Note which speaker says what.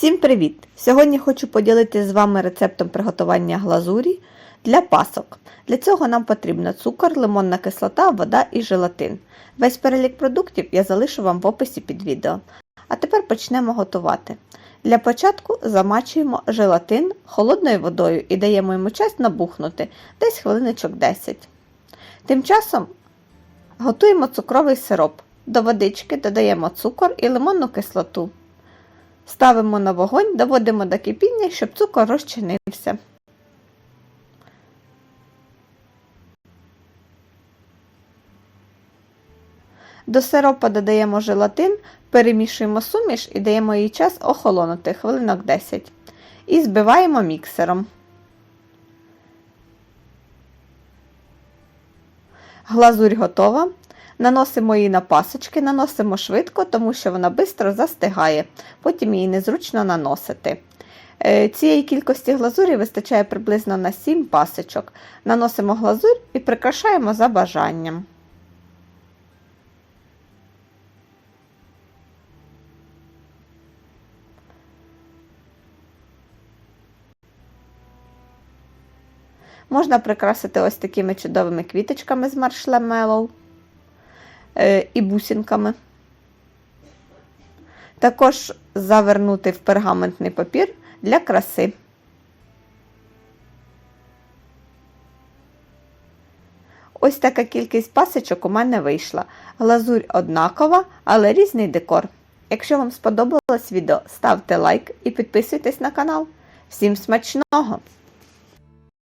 Speaker 1: Всім привіт! Сьогодні хочу поділитися з вами рецептом приготування глазурі для пасок. Для цього нам потрібно цукор, лимонна кислота, вода і желатин. Весь перелік продуктів я залишу вам в описі під відео. А тепер почнемо готувати. Для початку замачуємо желатин холодною водою і даємо йому час набухнути десь хвилиночок 10. Тим часом готуємо цукровий сироп. До водички додаємо цукор і лимонну кислоту. Ставимо на вогонь, доводимо до кипіння, щоб цукор розчинився. До сиропа додаємо желатин, перемішуємо суміш і даємо їй час охолонути хвилинок 10. І збиваємо міксером. Глазурь готова. Наносимо її на пасочки, наносимо швидко, тому що вона швидко застигає, потім її незручно наносити. Е, Цієї кількості глазурі вистачає приблизно на 7 пасочок. Наносимо глазурь і прикрашаємо за бажанням. Можна прикрасити ось такими чудовими квіточками з маршмеллоу і бусинками. Також завернути в пергаментний папір для краси. Ось така кількість пасочок у мене вийшла. Глазурь однакова, але різний декор. Якщо вам сподобалось відео, ставте лайк і підписуйтесь на канал. Всім смачного!